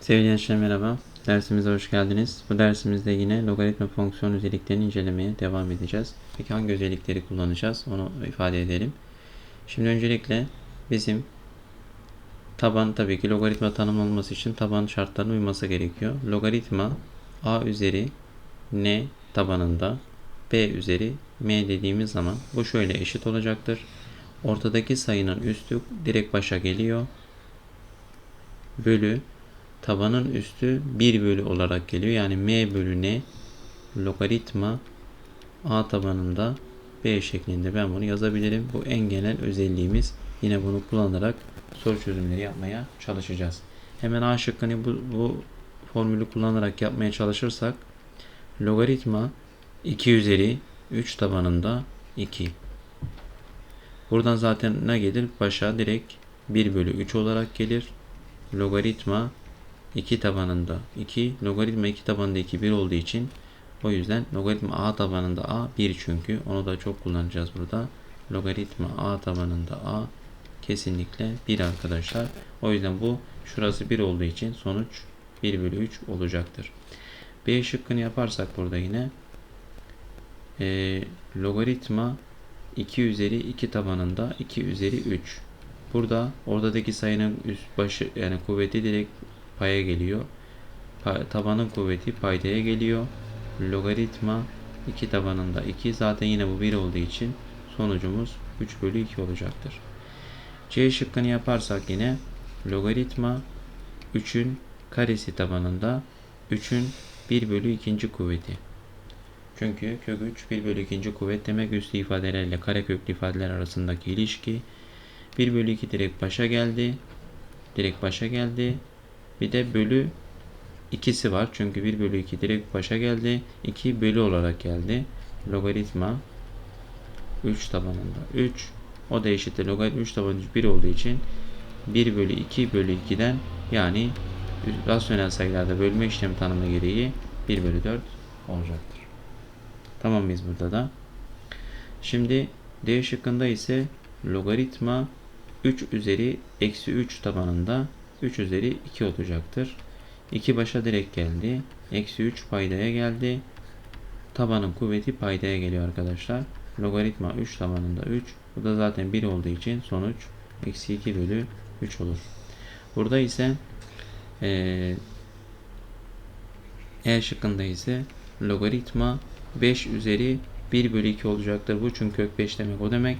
Sevgili gençler merhaba. Dersimize hoş geldiniz. Bu dersimizde yine logaritma fonksiyon özelliklerini incelemeye devam edeceğiz. Peki hangi özellikleri kullanacağız onu ifade edelim. Şimdi öncelikle bizim taban tabii ki logaritma tanım olması için taban şartlarına uyması gerekiyor. Logaritma a üzeri n tabanında b üzeri m dediğimiz zaman bu şöyle eşit olacaktır. Ortadaki sayının üstü direkt başa geliyor. Bölü tabanın üstü 1 bölü olarak geliyor. Yani m bölü n logaritma a tabanında b şeklinde ben bunu yazabilirim. Bu en genel özelliğimiz. Yine bunu kullanarak soru çözümleri yapmaya çalışacağız. Hemen a şıkkını bu, bu formülü kullanarak yapmaya çalışırsak logaritma 2 üzeri 3 tabanında 2. Buradan zaten ne gelir? Başa direkt 1 bölü 3 olarak gelir. Logaritma 2 tabanında 2. Logaritma 2 tabanında 2 1 olduğu için o yüzden logaritma a tabanında a 1 çünkü. Onu da çok kullanacağız burada. Logaritma a tabanında a kesinlikle 1 arkadaşlar. O yüzden bu şurası 1 olduğu için sonuç 1 bölü 3 olacaktır. B şıkkını yaparsak burada yine e, logaritma 2 üzeri 2 tabanında 2 üzeri 3. Burada oradaki sayının üst başı yani kuvveti direkt paya geliyor. Pa, tabanın kuvveti paydaya geliyor. Logaritma 2 tabanında 2. Zaten yine bu 1 olduğu için sonucumuz 3 bölü 2 olacaktır. C şıkkını yaparsak yine logaritma 3'ün karesi tabanında 3'ün 1 bölü 2. kuvveti. Çünkü kök 3 1 bölü 2. kuvvet demek üstü ifadelerle kare köklü ifadeler arasındaki ilişki. 1 bölü 2 direkt başa geldi. Direkt başa geldi. Bir de bölü ikisi var. Çünkü 1 bölü 2 direkt başa geldi. 2 bölü olarak geldi. Logaritma 3 tabanında 3. O da eşittir. Logaritma 3 tabanında 1 olduğu için 1 bölü 2 bölü 2'den yani rasyonel sayılarda bölme işlemi tanımı gereği 1 bölü 4 olacaktır. Tamam mıyız burada da? Şimdi D şıkkında ise logaritma 3 üzeri eksi 3 tabanında 3 üzeri 2 olacaktır. 2 başa direkt geldi. Eksi 3 paydaya geldi. Tabanın kuvveti paydaya geliyor arkadaşlar. Logaritma 3 tabanında 3. Bu da zaten 1 olduğu için sonuç eksi 2 bölü 3 olur. Burada ise e, e şıkkında ise logaritma 5 üzeri 1 bölü 2 olacaktır. Bu çünkü kök 5 demek o demek.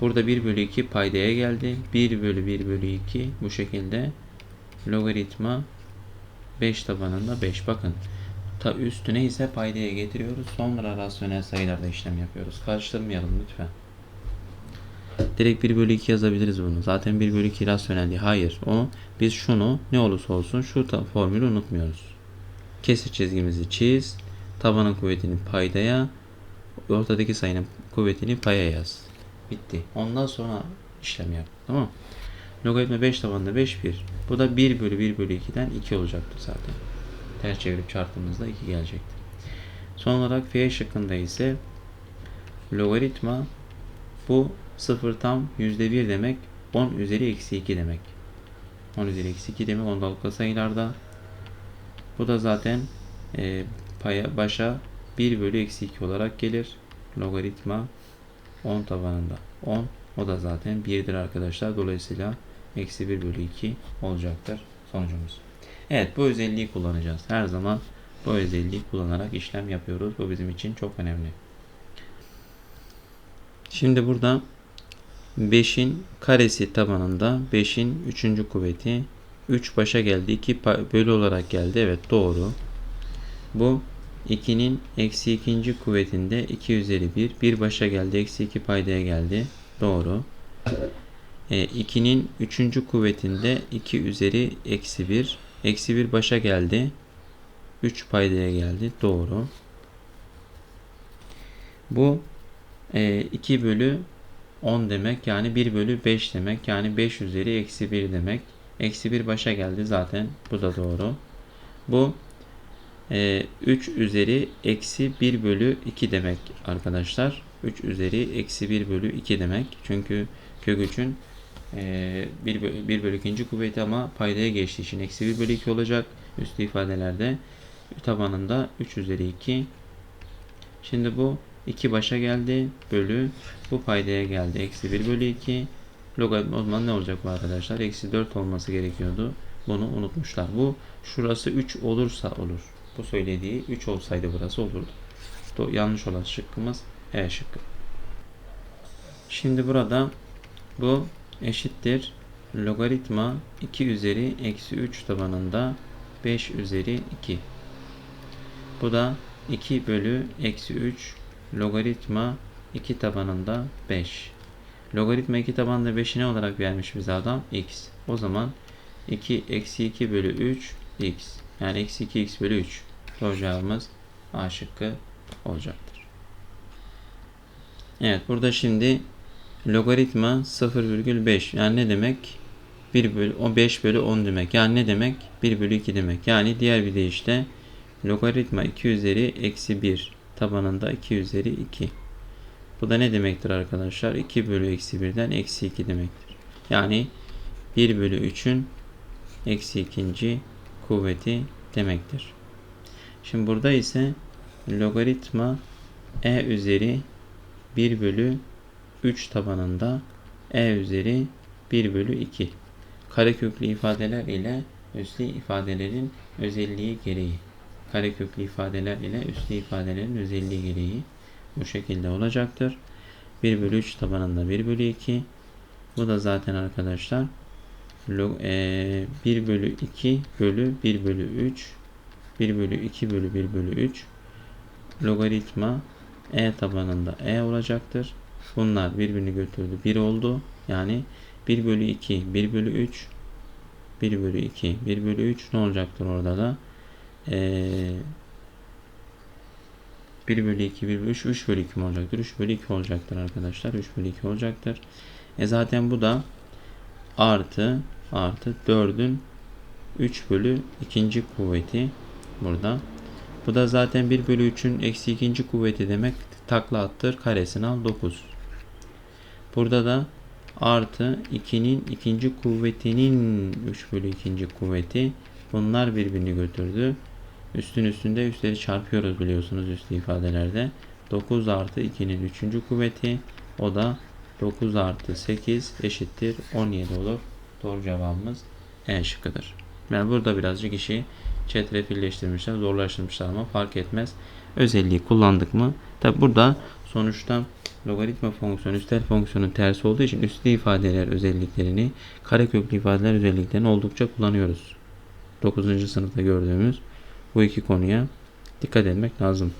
Burada 1 bölü 2 paydaya geldi. 1 bölü 1 bölü 2 bu şekilde logaritma 5 tabanında 5 bakın. Ta üstüne ise paydaya getiriyoruz. Sonra rasyonel sayılarda işlem yapıyoruz. Karıştırmayalım lütfen. Direkt 1 bölü 2 yazabiliriz bunu. Zaten 1 bölü 2 rasyonel değil. Hayır. O biz şunu ne olursa olsun şu formülü unutmuyoruz. Kesir çizgimizi çiz. Tabanın kuvvetini paydaya ortadaki sayının kuvvetini paya yaz. Bitti. Ondan sonra işlem yap. Tamam Logaritma 5 tabanında 5 1. Bu da 1 bölü 1 bölü 2'den 2 olacaktır zaten. Ters çevirip çarptığımızda 2 gelecektir. Son olarak F şıkkında ise logaritma bu 0 tam %1 demek 10 üzeri eksi 2 demek. 10 üzeri eksi 2 demek ondalıklı sayılarda. Bu da zaten e, paya başa 1 bölü eksi 2 olarak gelir. Logaritma 10 tabanında 10. O da zaten 1'dir arkadaşlar. Dolayısıyla eksi 1 bölü 2 olacaktır sonucumuz. Evet bu özelliği kullanacağız. Her zaman bu özelliği kullanarak işlem yapıyoruz. Bu bizim için çok önemli. Şimdi burada 5'in karesi tabanında 5'in 3. kuvveti 3 başa geldi. 2 bölü olarak geldi. Evet doğru. Bu 2'nin eksi 2. kuvvetinde 2 üzeri 1. 1 başa geldi. Eksi 2 paydaya geldi. Doğru. E, 2'nin 3. kuvvetinde 2 üzeri eksi 1. Eksi 1 başa geldi. 3 paydaya geldi. Doğru. Bu e, 2 bölü 10 demek. Yani 1 bölü 5 demek. Yani 5 üzeri eksi 1 demek. Eksi 1 başa geldi zaten. Bu da doğru. Bu e, 3 üzeri eksi 1 bölü 2 demek arkadaşlar. 3 üzeri eksi 1 bölü 2 demek. Çünkü kök 3'ün e, 1, bölü, 1 bölü ikinci kuvveti ama paydaya geçtiği için eksi 1 bölü 2 olacak. Üstü ifadelerde tabanında 3 üzeri 2. Şimdi bu 2 başa geldi. Bölü bu paydaya geldi. Eksi 1 bölü 2. Logaritma o zaman ne olacak bu arkadaşlar? Eksi 4 olması gerekiyordu. Bunu unutmuşlar. Bu şurası 3 olursa olur. Bu söylediği 3 olsaydı burası olurdu. Do- yanlış olan şıkkımız E şıkkı. Şimdi burada bu eşittir logaritma 2 üzeri eksi 3 tabanında 5 üzeri 2. Bu da 2 bölü eksi 3 logaritma 2 tabanında 5. Logaritma 2 tabanında 5'i ne olarak vermiş bize adam? x. O zaman 2 eksi 2 bölü 3 x. Yani eksi 2 x bölü 3. Doğru cevabımız A şıkkı olacaktır. Evet burada şimdi logaritma 0,5 yani ne demek? 1 bölü o 5 bölü 10 demek. Yani ne demek? 1 bölü 2 demek. Yani diğer bir deyişle logaritma 2 üzeri eksi 1 tabanında 2 üzeri 2. Bu da ne demektir arkadaşlar? 2 bölü eksi 1'den eksi 2 demektir. Yani 1 bölü 3'ün eksi ikinci kuvveti demektir. Şimdi burada ise logaritma e üzeri 1 bölü 3 tabanında e üzeri 1 bölü 2. Kareköklü ifadeler ile üslü ifadelerin özelliği gereği. Kareköklü ifadeler ile üslü ifadelerin özelliği gereği bu şekilde olacaktır. 1 bölü 3 tabanında 1 bölü 2. Bu da zaten arkadaşlar 1 bölü 2 bölü 1 bölü 3 1 bölü 2 bölü 1 bölü 3 logaritma e tabanında e olacaktır. Bunlar birbirini götürdü. 1 oldu. Yani 1 bölü 2 1 bölü 3 1 bölü 2 1 bölü 3 ne olacaktır orada da? Ee, 1 bölü 2 1 bölü 3 3 bölü 2 mi olacaktır? 3 bölü 2 olacaktır arkadaşlar. 3 bölü 2 olacaktır. E zaten bu da artı artı 4'ün 3 bölü ikinci kuvveti burada. Bu da zaten 1 bölü 3'ün eksi ikinci kuvveti demek. Takla attır karesini al 9. Burada da artı 2'nin ikinci kuvvetinin 3 bölü ikinci kuvveti. Bunlar birbirini götürdü. Üstün üstünde üstleri çarpıyoruz biliyorsunuz üstü ifadelerde. 9 artı 2'nin 3. kuvveti. O da 9 artı 8 eşittir 17 olur. Doğru cevabımız E şıkkıdır. Yani burada birazcık işi çetrefilleştirmişler, zorlaştırmışlar ama fark etmez. Özelliği kullandık mı? Tabi burada sonuçta logaritma fonksiyonu üstel fonksiyonun tersi olduğu için üslü ifadeler özelliklerini, kareköklü ifadeler özelliklerini oldukça kullanıyoruz. 9. sınıfta gördüğümüz bu iki konuya dikkat etmek lazım.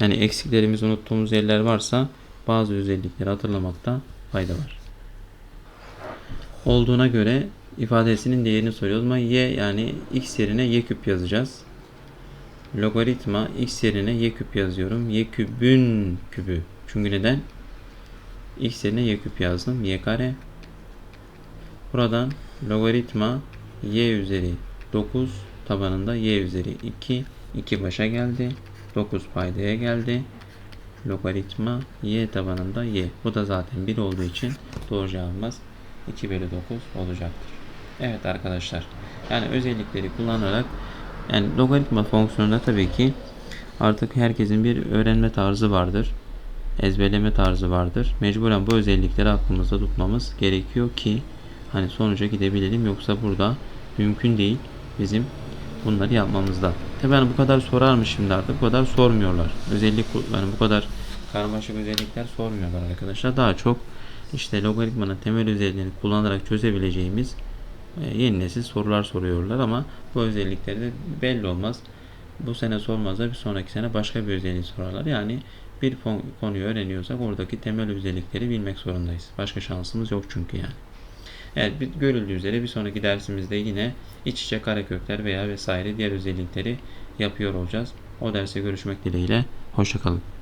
Yani eksiklerimiz unuttuğumuz yerler varsa bazı özellikleri hatırlamakta fayda var. Olduğuna göre ifadesinin değerini soruyoruz ama y yani x yerine y küp yazacağız. Logaritma x yerine y küp yazıyorum. y kübün kübü. Çünkü neden? x yerine y küp yazdım. y kare. Buradan logaritma y üzeri 9 tabanında y üzeri 2. 2 başa geldi. 9 paydaya geldi. Logaritma y tabanında y. Bu da zaten 1 olduğu için doğru cevabımız 2 bölü 9 olacaktır. Evet arkadaşlar. Yani özellikleri kullanarak yani logaritma fonksiyonunda tabii ki artık herkesin bir öğrenme tarzı vardır. Ezberleme tarzı vardır. Mecburen bu özellikleri aklımızda tutmamız gerekiyor ki hani sonuca gidebilelim. Yoksa burada mümkün değil bizim bunları yapmamızda. Tabii yani bu kadar sorar mı şimdi artık? Bu kadar sormuyorlar. Özellik yani bu kadar karmaşık özellikler sormuyorlar arkadaşlar. Daha çok işte logaritmanın temel özelliklerini kullanarak çözebileceğimiz e, yeni nesil sorular soruyorlar ama bu özellikleri de belli olmaz. Bu sene sormazlar bir sonraki sene başka bir özelliği sorarlar. Yani bir konuyu öğreniyorsak oradaki temel özellikleri bilmek zorundayız. Başka şansımız yok çünkü yani. Evet görüldüğü üzere bir sonraki dersimizde yine iç içe karekökler veya vesaire diğer özellikleri yapıyor olacağız. O derse görüşmek dileğiyle. Hoşçakalın.